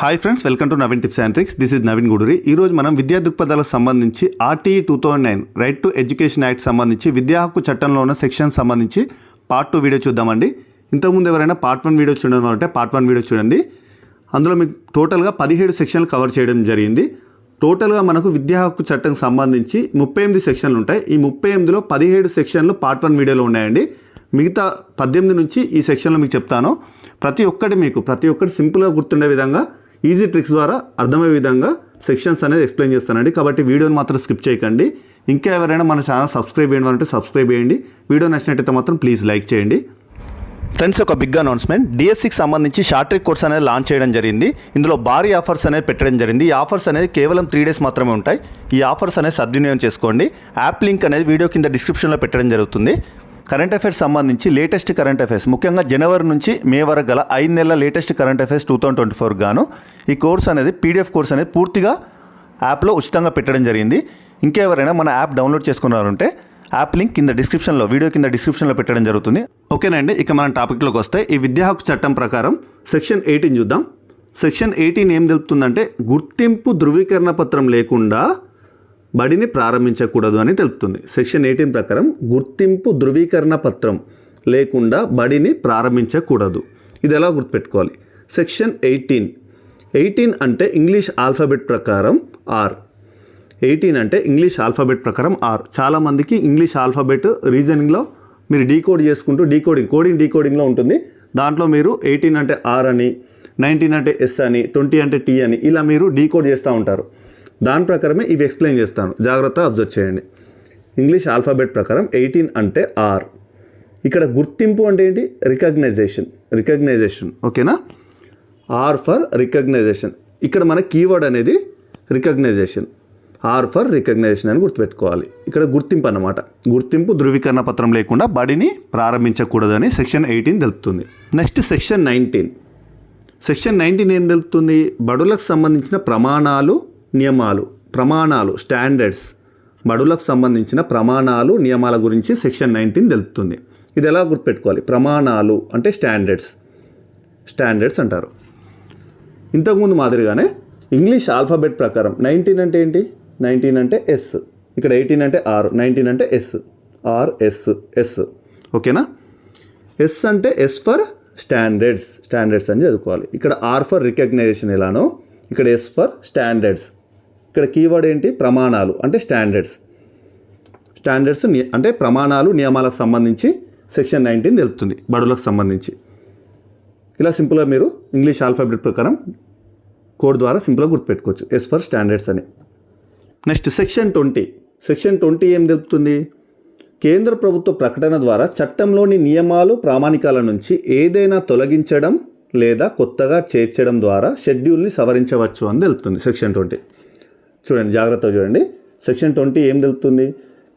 Hi friends welcome to Naveen tips and tricks this is Naveen Guduri ఈ రోజు మనం విద్యా దృక్పథాలకు సంబంధించి RTE two thousand nine right to education act సంబంధించి విద్యా హక్కు చట్టంలో ఉన్న సెక్షన్ సంబంధించి పార్ట్ టూ వీడియో చూద్దామండి. ఇంతకుముందు ఎవరైనా పార్ట్ వన్ వీడియో చూడడం అంటే పార్ట్ వన్ వీడియో చూడండి. అందులో మీకు టోటల్గా పదిహేడు సెక్షన్లు కవర్ చేయడం జరిగింది. టోటల్గా మనకు విద్యా హక్కు చట్టం సంబంధించి ముప్పై ఎనిమిది సెక్షన్లు ఉంటాయి. ఈ ముప్పై ఎనిమిదిలో పదిహేడు సెక్షన్లు పార్ట్ వన్ వీడియోలో ఉన్నాయండి. మిగతా పద్దెనిమిది నుంచి ఈ సెక్షన్లో మీకు చెప్తాను. ప్రతి ఒక్కటి మీకు ప్రతి ఒక్కటి సింపుల్గా గుర్తుండే విధంగా ఈజీ ట్రిక్స్ ద్వారా అర్థమయ్యే విధంగా సెక్షన్స్ అనేది ఎక్స్ప్లెయిన్ చేస్తానండి. కాబట్టి వీడియోని మాత్రం స్కిప్ చేయకండి. ఇంకా ఎవరైనా మన ఛానల్ సబ్స్క్రైబ్ చేయండి అంటే సబ్స్క్రైబ్ చేయండి. వీడియో నచ్చినట్టయితే మాత్రం ప్లీజ్ లైక్ చేయండి. ఫ్రెండ్స్ ఒక బిగ్ అనౌన్స్మెంట్. డిఎస్సికి సంబంధించి షార్ట్ ట్రిక్ కోర్స్ అనేది లాంచ్ చేయడం జరిగింది. ఇందులో భారీ ఆఫర్స్ అనేది పెట్టడం జరిగింది. ఈ ఆఫర్స్ అనేది కేవలం త్రీ డేస్ మాత్రమే ఉంటాయి. ఈ ఆఫర్స్ అనేది సద్వినియోగం చేసుకోండి. యాప్ లింక్ అనేది వీడియో కింద డిస్క్రిప్షన్లో పెట్టడం జరుగుతుంది. కరెంట్ అఫైర్స్ సంబంధించి లేటెస్ట్ కరెంట్ అఫైర్స్ ముఖ్యంగా జనవరి నుంచి మే వరకు గల ఐదు నెలల latest current affairs two thousand twenty four గాను ఈ కోర్స్ అనేది పీడిఎఫ్ కోర్స్ అనేది పూర్తిగా యాప్లో ఉచితంగా పెట్టడం జరిగింది. ఇంకెవరైనా మన యాప్ డౌన్లోడ్ చేసుకున్నారంటే యాప్ లింక్ కింద డిస్క్రిప్షన్లో వీడియో కింద డిస్క్రిప్షన్లో పెట్టడం జరుగుతుంది. ఓకేనండి ఇక మనం టాపిక్లోకి వస్తే ఈ విద్యా హక్కు చట్టం ప్రకారం సెక్షన్ ఎయిటీన్ చూద్దాం. సెక్షన్ ఎయిటీన్ ఏం తెలుపుతుందంటే గుర్తింపు ధృవీకరణ పత్రం లేకుండా బడిని ప్రారంభించకూడదు అని తెలుపుతుంది. సెక్షన్ ఎయిటీన్ ప్రకారం గుర్తింపు ధృవీకరణ పత్రం లేకుండా బడిని ప్రారంభించకూడదు. ఇది ఎలా గుర్తుపెట్టుకోవాలి? Section eighteen. ఎయిటీన్ అంటే ఇంగ్లీష్ ఆల్ఫాబెట్ ప్రకారం ఆర్. ఎయిటీన్ అంటే ఇంగ్లీష్ ఆల్ఫాబెట్ ప్రకారం ఆర్. చాలామందికి ఇంగ్లీష్ ఆల్ఫాబెట్ రీజనింగ్లో మీరు డీకోడ్ చేసుకుంటూ డీకోడింగ్ కోడింగ్ డీకోడింగ్లో ఉంటుంది. దాంట్లో మీరు ఎయిటీన్ అంటే ఆర్ అని నైన్టీన్ అంటే ఎస్ అని ట్వంటీ అంటే టీ అని ఇలా మీరు డీకోడ్ చేస్తూ ఉంటారు. దాని ప్రకారమే ఇవి ఎక్స్ప్లెయిన్ చేస్తాను. జాగ్రత్త అబ్జర్వ్ చేయండి. ఇంగ్లీష్ ఆల్ఫాబెట్ ప్రకారం ఎయిటీన్ అంటే ఆర్ ఇక్కడ గుర్తింపు అంటే ఏంటి? రికగ్నైజేషన్ రికగ్నైజేషన్ ఓకేనా ఆర్ ఫర్ రికగ్నైజేషన్ ఇక్కడ మన కీవర్డ్ అనేది రికగ్నైజేషన్ ఆర్ ఫర్ రికగ్నైజేషన్ అని గుర్తుపెట్టుకోవాలి. ఇక్కడ గుర్తింపు అన్నమాట. గుర్తింపు ధృవీకరణ పత్రం లేకుండా బడిని ప్రారంభించకూడదని సెక్షన్ ఎయిటీన్ తెలుపుతుంది. Next section nineteen section nineteen ఏం తెలుపుతుంది? బడులకు సంబంధించిన ప్రమాణాలు నియమాలు ప్రమాణాలు స్టాండర్డ్స్ బడులకు సంబంధించిన ప్రమాణాలు నియమాల గురించి సెక్షన్ నైన్టీన్ తెలుపుతుంది. ఇది ఎలా గుర్తుపెట్టుకోవాలి? ప్రమాణాలు అంటే స్టాండర్డ్స్. స్టాండర్డ్స్ అంటారు. ఇంతకుముందు మాదిరిగానే ఇంగ్లీష్ ఆల్ఫాబెట్ ప్రకారం నైన్టీన్ అంటే ఏంటి? నైన్టీన్ అంటే ఎస్. ఇక్కడ ఎయిటీన్ అంటే ఆర్ నైన్టీన్ అంటే ఎస్. R S S. ఓకేనా? ఎస్ అంటే ఎస్ ఫర్ స్టాండర్డ్స్. స్టాండర్డ్స్ అని చదువుకోవాలి. ఇక్కడ ఆర్ ఫర్ రికగ్నైజేషన్ ఎలానో? ఇక్కడ ఎస్ ఫర్ స్టాండర్డ్స్. ఇక్కడ కీవర్డ్ ఏంటి? ప్రమాణాలు అంటే స్టాండర్డ్స్ స్టాండర్డ్స్ ని- అంటే ప్రమాణాలు నియమాలకు సంబంధించి సెక్షన్ నైన్టీన్ తెలుపుతుంది బడులకు సంబంధించి. ఇలా సింపుల్గా మీరు ఇంగ్లీష్ ఆల్ఫాబెట్ ప్రకారం కోడ్ ద్వారా సింపుల్గా గుర్తుపెట్టుకోవచ్చు. ఎస్ ఫర్ స్టాండర్డ్స్ అని. Next section twenty section twenty ఏం తెలుపుతుంది? కేంద్ర ప్రభుత్వ ప్రకటన ద్వారా చట్టంలోని నియమాలు ప్రామాణికాల నుంచి ఏదైనా తొలగించడం లేదా కొత్తగా చేర్చడం ద్వారా షెడ్యూల్ని సవరించవచ్చు అని తెలుపుతుంది సెక్షన్ ట్వంటీ చూడండి జాగ్రత్తగా చూడండి. సెక్షన్ ట్వంటీ ఏం తెలుపుతుంది?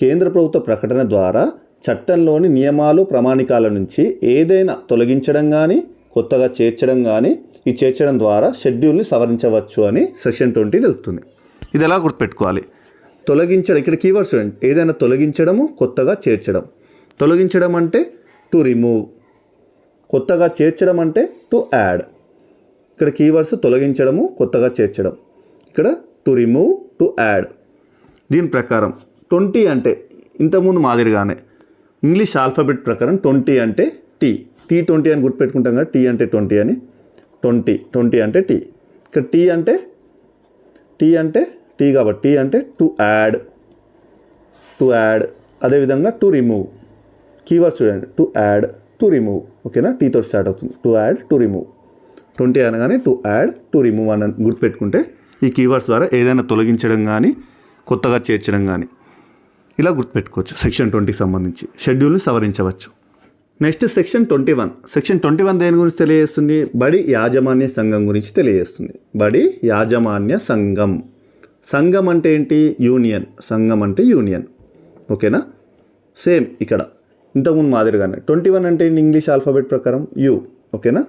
కేంద్ర ప్రభుత్వ ప్రకటన ద్వారా చట్టంలోని నియమాలు ప్రామాణికాల నుంచి ఏదైనా తొలగించడం కానీ కొత్తగా చేర్చడం కానీ ఈ చేర్చడం ద్వారా షెడ్యూల్ని సవరించవచ్చు అని సెక్షన్ ట్వంటీ తెలుపుతుంది. ఇది ఎలా గుర్తుపెట్టుకోవాలి? తొలగించడం ఇక్కడ కీవర్డ్స్ చూడండి. ఏదైనా తొలగించడము కొత్తగా చేర్చడం. తొలగించడం అంటే టు రిమూవ్ కొత్తగా చేర్చడం అంటే టు యాడ్ ఇక్కడ కీవర్డ్స్ తొలగించడము కొత్తగా చేర్చడం. ఇక్కడ టు రిమూవ్ టు యాడ్ దీని ప్రకారం ట్వంటీ అంటే ఇంతకుముందు మాదిరిగానే ఇంగ్లీష్ ఆల్ఫాబెట్ ప్రకారం ట్వంటీ అంటే టీ టీ ట్వంటీ అని గుర్తుపెట్టుకుంటాం కదా టీ అంటే ట్వంటీ అని. ట్వంటీ ట్వంటీ అంటే టీ ఇక్కడ టీ అంటే టీ అంటే టీ కాబట్టి టీ అంటే టు యాడ్ టు యాడ్ అదేవిధంగా టు రిమూవ్ కీవర్డ్స్ చూడండి టు యాడ్ టు రిమూవ్ ఓకేనా టీతో స్టార్ట్ అవుతుంది. To add to remove twenty అనగానే టు యాడ్ టు రిమూవ్ అని గుర్తుపెట్టుకుంటే ఈ కీవర్డ్స్ ద్వారా ఏదైనా తొలగించడం కానీ కొత్తగా చేర్చడం కానీ ఇలా గుర్తుపెట్టుకోవచ్చు సెక్షన్ ట్వంటీకి సంబంధించి. షెడ్యూల్ని సవరించవచ్చు. Next section twenty one section twenty one దేని గురించి తెలియజేస్తుంది? బడి యాజమాన్య సంఘం గురించి తెలియజేస్తుంది. బడి యాజమాన్య సంఘం. సంఘం అంటే ఏంటి? యూనియన్. సంఘం అంటే యూనియన్. ఓకేనా సేమ్ ఇక్కడ. ఇంతకుముందు మాదిరిగానే. ట్వంటీ వన్ అంటే ఏంటి ఇంగ్లీష్ ఆల్ఫాబెట్ ప్రకారం? యూ ఓకేనా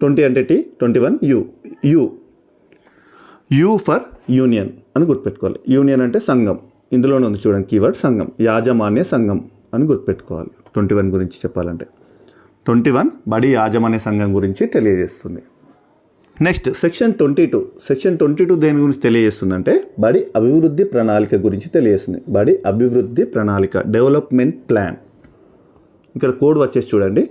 ట్వంటీ అంటే T twenty one U U U for union అని గుర్తుపెట్టుకోవాలి. యూనియన్ అంటే సంఘం. ఇందులోనే ఉంది చూడండి కీవర్డ్ సంఘం. యాజమాన్య సంఘం అని గుర్తుపెట్టుకోవాలి. ట్వంటీ వన్ గురించి చెప్పాలంటే. ట్వంటీ వన్ బడి యాజమాన్య సంఘం గురించి తెలియజేస్తుంది. Next section twenty two. Section twenty two దేని గురించి తెలియజేస్తుందంటే బడి అభివృద్ధి ప్రణాళిక గురించి తెలియజేస్తుంది. బడి అభివృద్ధి ప్రణాళిక డెవలప్మెంట్ ప్లాన్. ఇక్కడ కోడ్ వచ్చేసి చూడండి.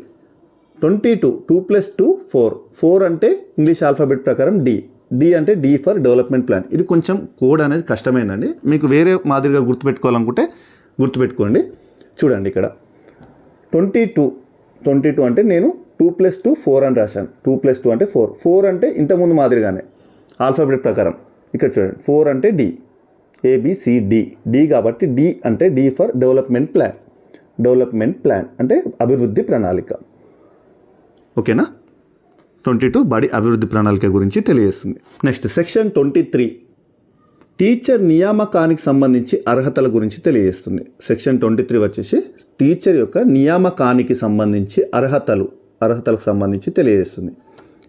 Twenty two two plus two four. Four అంటే ఇంగ్లీష్ ఆల్ఫాబెట్ ప్రకారం డి. డి అంటే డి ఫర్ డెవలప్మెంట్ ప్లాన్ ఇది కొంచెం కోడ్ అనేది కష్టమైందండి. మీకు వేరే మాదిరిగా గుర్తుపెట్టుకోవాలనుకుంటే గుర్తుపెట్టుకోండి. చూడండి ఇక్కడ. ట్వంటీ టూ ట్వంటీ టూ అంటే నేను టూ ప్లస్ టూ ఫోర్ అని రాశాను. టూ ప్లస్ టూ అంటే ఫోర్ ఫోర్ అంటే ఇంతకుముందు మాదిరిగానే. ఆల్ఫాబెట్ ప్రకారం. ఇక్కడ చూడండి. ఫోర్ అంటే D A B C D D కాబట్టి డి అంటే D for development plan development plan అంటే అభివృద్ధి ప్రణాళిక. ఓకేనా? ట్వంటీ టూ బడి అభివృద్ధి ప్రణాళిక గురించి తెలియజేస్తుంది. Next section twenty three. Teacher నియామకానికి సంబంధించి అర్హతల గురించి తెలియజేస్తుంది. సెక్షన్ ట్వంటీ త్రీ వచ్చేసి టీచర్ యొక్క నియామకానికి సంబంధించి అర్హతలు అర్హతలకు సంబంధించి తెలియజేస్తుంది.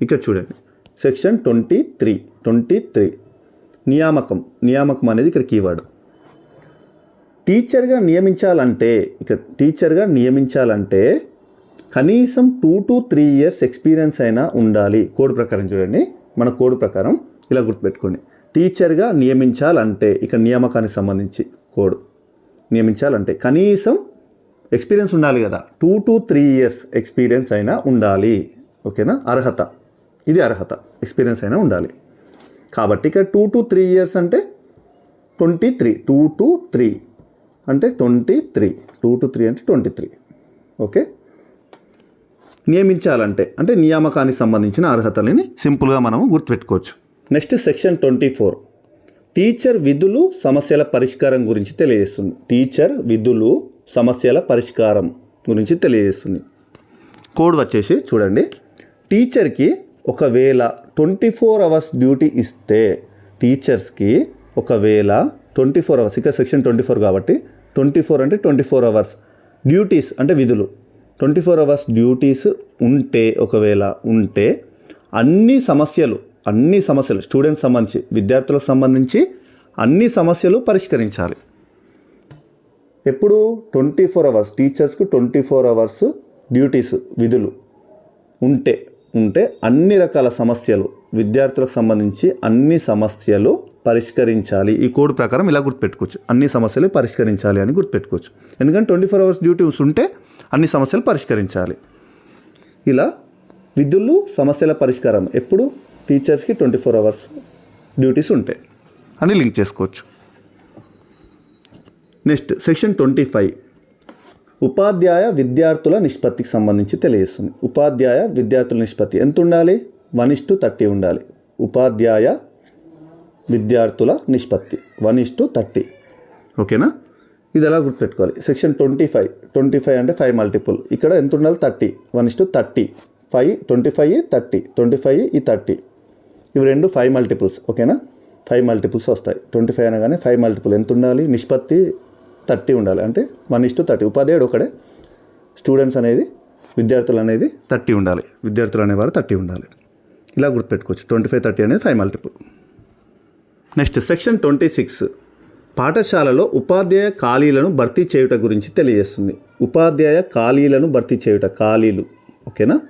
ఇక్కడ చూడండి. Section twenty three twenty three. నియామకం నియామకం అనేది ఇక్కడ కీవర్డ్. టీచర్గా నియమించాలంటే ఇక్కడ టీచర్గా నియమించాలంటే కనీసం two to three years experience అయినా ఉండాలి. కోడ్ ప్రకారం చూడండి. మన కోడ్ ప్రకారం ఇలా గుర్తుపెట్టుకోండి. టీచర్గా నియమించాలంటే ఇక్కడ నియామకానికి సంబంధించి కోడ్ నియమించాలంటే కనీసం ఎక్స్పీరియన్స్ ఉండాలి కదా. Two to three years experience అయినా ఉండాలి. ఓకేనా? అర్హత. ఇది అర్హత. ఎక్స్పీరియన్స్ అయినా ఉండాలి. కాబట్టి ఇక్కడ టూ టు త్రీ ఇయర్స్ అంటే twenty three two to three అంటే twenty three two to three అంటే ట్వంటీ త్రీ ఓకే? నియమించాలంటే అంటే నియామకానికి సంబంధించిన అర్హతలని సింపుల్గా మనము గుర్తుపెట్టుకోవచ్చు. Next section twenty four. Teacher విధులు సమస్యల పరిష్కారం గురించి తెలియజేస్తుంది. టీచర్ విధులు సమస్యల పరిష్కారం గురించి తెలియజేస్తుంది. కోడ్ వచ్చేసి చూడండి. టీచర్కి ఒకవేళ ట్వంటీ ఫోర్ అవర్స్ డ్యూటీ ఇస్తే టీచర్స్కి ఒకవేళ ట్వంటీ ఫోర్ అవర్స్ ఇక్కడ సెక్షన్ ట్వంటీ ఫోర్ కాబట్టి ట్వంటీ ఫోర్ అంటే ట్వంటీ ఫోర్ అవర్స్ డ్యూటీస్ అంటే విధులు. ట్వంటీ ఫోర్ అవర్స్ డ్యూటీస్ ఉంటే ఒకవేళ ఉంటే అన్ని సమస్యలు అన్ని సమస్యలు స్టూడెంట్స్ సంబంధించి విద్యార్థులకు సంబంధించి అన్ని సమస్యలు పరిష్కరించాలి. ఎప్పుడు? Twenty four hours. టీచర్స్కు twenty four hours duties విధులు ఉంటే ఉంటే అన్ని రకాల సమస్యలు విద్యార్థులకు సంబంధించి అన్ని సమస్యలు పరిష్కరించాలి. ఈ కోడ్ ప్రకారం ఇలా గుర్తుపెట్టుకోవచ్చు. అన్ని సమస్యలు పరిష్కరించాలి అని గుర్తుపెట్టుకోవచ్చు. ఎందుకంటే ట్వంటీ ఫోర్ అవర్స్ డ్యూటీస్ ఉంటే అన్ని సమస్యలు పరిష్కరించాలి. ఇలా విధులు సమస్యల పరిష్కారం ఎప్పుడు టీచర్స్కి ట్వంటీ ఫోర్ అవర్స్ డ్యూటీస్ ఉంటాయి అని లింక్ చేసుకోవచ్చు. Next section twenty five. ఉపాధ్యాయ విద్యార్థుల నిష్పత్తికి సంబంధించి తెలియజేస్తుంది. ఉపాధ్యాయ విద్యార్థుల నిష్పత్తి ఎంత ఉండాలి వన్ ఇస్ టు థర్టీ ఉండాలి. ఉపాధ్యాయ విద్యార్థుల నిష్పత్తి వన్ ఇస్ టు థర్టీ. ఓకేనా? ఇది ఎలా గుర్తుపెట్టుకోవాలి? Section twenty five. Twenty five అంటే ఫైవ్ మల్టిపుల్. ఇక్కడ ఎంత ఉండాలి? Thirty. One is to thirty. Five twenty five thirty. Twenty five ఈ థర్టీ. ఇవి రెండు ఫైవ్ మల్టిపుల్స్. ఓకేనా? ఫైవ్ మల్టిపుల్స్ వస్తాయి. ట్వంటీ ఫైవ్ అనగానే ఫైవ్ మల్టిపుల్. ఎంత ఉండాలి? నిష్పత్తి థర్టీ ఉండాలి. అంటే వన్ ఇస్ టు థర్టీ. ఉపాధ్యాయుడు ఒకడే. స్టూడెంట్స్ అనేది విద్యార్థులు అనేది థర్టీ ఉండాలి. విద్యార్థులు అనేవారు థర్టీ ఉండాలి. ఇలా గుర్తుపెట్టుకోవచ్చు. ట్వంటీ ఫైవ్ థర్టీ అనేది five multiple. Next section twenty six. పాఠశాలలో ఉపాధ్యాయ ఖాళీలను భర్తీ చేయుట గురించి తెలియజేస్తుంది. ఉపాధ్యాయ ఖాళీలను భర్తీ చేయుట ఖాళీలు. ఓకేనా?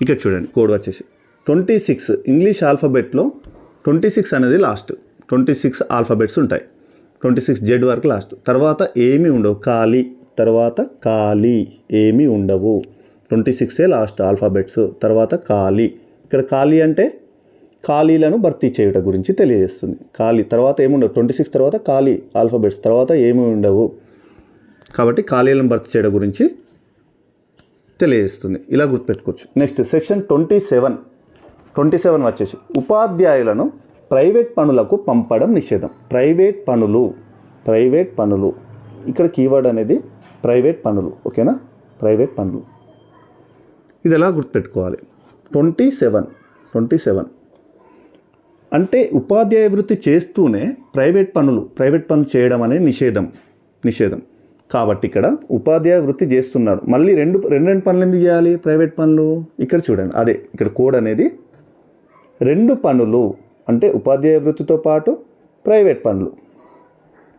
ఇక్కడ చూడండి కోడ్ వచ్చేసి. ట్వంటీ సిక్స్ ఇంగ్లీష్ ఆల్ఫాబెట్లో ట్వంటీ సిక్స్ అనేది లాస్ట్ ట్వంటీ సిక్స్ ఆల్ఫాబెట్స్ ఉంటాయి. ట్వంటీ సిక్స్ జెడ్ వరకు లాస్ట్ తర్వాత ఏమీ ఉండవు. ఖాళీ. తర్వాత ఖాళీ. ఏమీ ఉండవు. ట్వంటీ సిక్సే లాస్ట్ ఆల్ఫాబెట్స్ తర్వాత ఖాళీ. ఇక్కడ ఖాళీ అంటే ఖాళీలను భర్తీ చేయుట గురించి తెలియజేస్తుంది. ఖాళీ తర్వాత ఏముండవు? ట్వంటీ సిక్స్ తర్వాత ఖాళీ ఆల్ఫాబెట్స్ తర్వాత ఏమీ ఉండవు. కాబట్టి ఖాళీలను భర్తీ చేయడం గురించి తెలియజేస్తుంది. ఇలా గుర్తుపెట్టుకోవచ్చు. Next section twenty seven. Twenty seven వచ్చేసి ఉపాధ్యాయులను ప్రైవేట్ పనులకు పంపడం నిషేధం. ప్రైవేట్ పనులు. ప్రైవేట్ పనులు. ఇక్కడ కీవర్డ్ అనేది ప్రైవేట్ పనులు. ఓకేనా? ప్రైవేట్ పనులు. ఇది ఎలా గుర్తుపెట్టుకోవాలి? Twenty seven. Twenty seven. అంటే ఉపాధ్యాయ వృత్తి చేస్తూనే ప్రైవేట్ పనులు ప్రైవేట్ పనులు చేయడం అనేది నిషేధం నిషేధం. కాబట్టి ఇక్కడ ఉపాధ్యాయ వృత్తి చేస్తున్నాడు. మళ్ళీ రెండు రెండు రెండు పనులు ఎందుకు చేయాలి? ప్రైవేట్ పనులు? ఇక్కడ చూడండి. అదే ఇక్కడ కోడ్ అనేది రెండు పనులు అంటే ఉపాధ్యాయ వృత్తితో పాటు ప్రైవేట్ పనులు.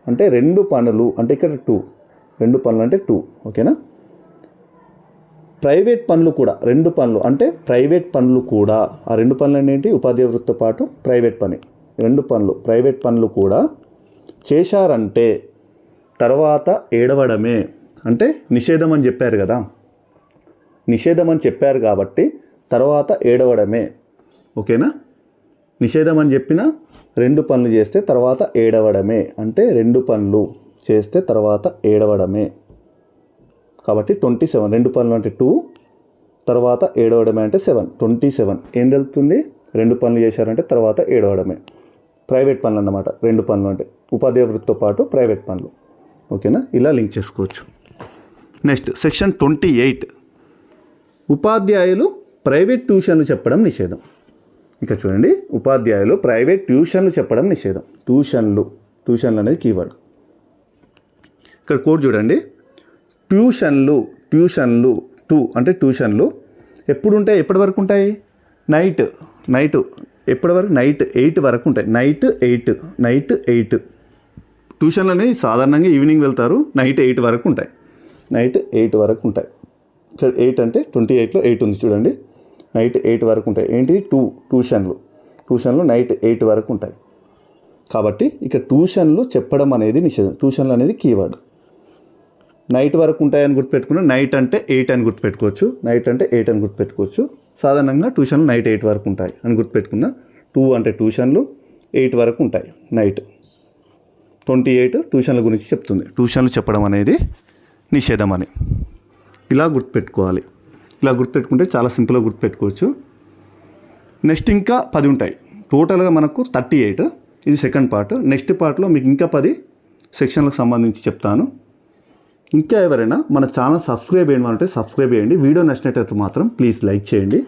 అంటే రెండు పనులు అంటే ఇక్కడ టూ రెండు పనులు అంటే టూ ఓకేనా? ప్రైవేట్ పనులు కూడా రెండు పనులు అంటే ప్రైవేట్ పనులు కూడా ఆ రెండు పనులు ఏంటి ఉపాధ్యాయ వృత్తితో పాటు ప్రైవేట్ పని రెండు పనులు ప్రైవేట్ పనులు కూడా చేశారంటే తర్వాత ఏడవడమే అంటే నిషేధం అని చెప్పారు కదా. నిషేధం అని చెప్పారు కాబట్టి తర్వాత ఏడవడమే ఓకేనా? నిషేధం అని చెప్పిన రెండు పనులు చేస్తే తర్వాత ఏడవడమే అంటే రెండు పనులు చేస్తే తర్వాత ఏడవడమే. కాబట్టి ట్వంటీ సెవెన్ రెండు పనులు అంటే టూ తర్వాత ఏడవడమే అంటే సెవెన్ ట్వంటీ సెవెన్ ఏం తెలుపుతుంది? రెండు పనులు చేశారంటే తర్వాత ఏడవడమే ప్రైవేట్ పనులు అన్నమాట రెండు పనులు అంటే. ఉపాధ్యాయ వృత్తితో పాటు ప్రైవేట్ పనులు. ఓకేనా? ఇలా లింక్ చేసుకోవచ్చు. నెక్స్ట్ సెక్షన్ ట్వంటీ ఎయిట్ ఉపాధ్యాయులు ప్రైవేట్ ట్యూషన్లు చెప్పడం నిషేధం. ఇంకా చూడండి ఉపాధ్యాయులు ప్రైవేట్ ట్యూషన్లు చెప్పడం నిషేధం. ట్యూషన్లు ట్యూషన్లు అనేది కీవర్డ్ ఇక్కడ కోడ్ చూడండి. ట్యూషన్లు ట్యూషన్లు టూ అంటే ట్యూషన్లు ఎప్పుడు ఉంటాయి ఎప్పటి వరకు ఉంటాయి? నైట్ నైట్ ఎప్పటి వరకు? నైట్ ఎయిట్ వరకు ఉంటాయి. Night eight night eight. ట్యూషన్లు అనేది సాధారణంగా ఈవినింగ్ వెళ్తారు నైట్ ఎయిట్ వరకు ఉంటాయి. నైట్ ఎయిట్ వరకు ఉంటాయి. ఇక్కడ ఎయిట్ అంటే ట్వంటీ ఎయిట్లో ఎయిట్ ఉంది చూడండి. నైట్ ఎయిట్ వరకు ఉంటాయి. ఏంటి? టూ ట్యూషన్లు. ట్యూషన్లు నైట్ ఎయిట్ వరకు ఉంటాయి. కాబట్టి ఇక ట్యూషన్లు చెప్పడం అనేది నిషేధం. ట్యూషన్లు అనేది కీవర్డ్. నైట్ వరకు ఉంటాయని గుర్తుపెట్టుకున్న నైట్ అంటే ఎయిట్ అని గుర్తుపెట్టుకోవచ్చు. నైట్ అంటే ఎయిట్ అని గుర్తుపెట్టుకోవచ్చు. సాధారణంగా ట్యూషన్లు నైట్ ఎయిట్ వరకు ఉంటాయి అని గుర్తుపెట్టుకున్న టూ అంటే ట్యూషన్లు ఎయిట్ వరకు ఉంటాయి నైట్. ట్వంటీ ఎయిట్ ట్యూషన్ల గురించి చెప్తుంది. ట్యూషన్లు చెప్పడం అనేది నిషేధం అని. ఇలా గుర్తుపెట్టుకోవాలి. ఇలా గుర్తుపెట్టుకుంటే చాలా సింపుల్గా గుర్తుపెట్టుకోవచ్చు. నెక్స్ట్ ఇంకా పది ఉంటాయి. టోటల్గా మనకు థర్టీ ఎయిట్. ఇది సెకండ్ పార్ట్. నెక్స్ట్ పార్ట్లో మీకు ఇంకా పది సెక్షన్లకు సంబంధించి చెప్తాను. ఇంకా ఎవరైనా మన ఛానల్ సబ్స్క్రైబ్ చేయండి అంటే సబ్స్క్రైబ్ చేయండి. వీడియో నచ్చినట్టు మాత్రం ప్లీజ్ లైక్ చేయండి.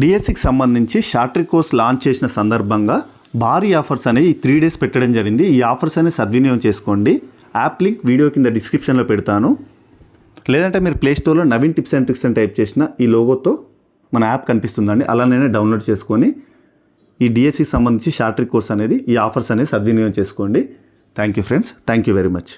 డిఎస్సికి సంబంధించి షార్ట్ కోర్స్ లాంచ్ చేసిన సందర్భంగా భారీ ఆఫర్స్ అనేవి ఈ త్రీ డేస్ పెట్టడం జరిగింది. ఈ ఆఫర్స్ అనేవి సద్వినియోగం చేసుకోండి. యాప్ లింక్ వీడియో కింద డిస్క్రిప్షన్లో పెడతాను. లేదంటే మీరు ప్లేస్టోర్లో నవీన్ టిప్స్ అండ్ ట్రిక్స్ అని టైప్ చేసిన ఈ లోగోతో మన యాప్ కనిపిస్తుందండి. అలానే డౌన్లోడ్ చేసుకొని ఈ డిఎస్సికి సంబంధించి షార్ట్ కోర్స్ అనేది ఈ ఆఫర్స్ అనేది సద్వినియోగం చేసుకోండి. Thank you friends thank you very much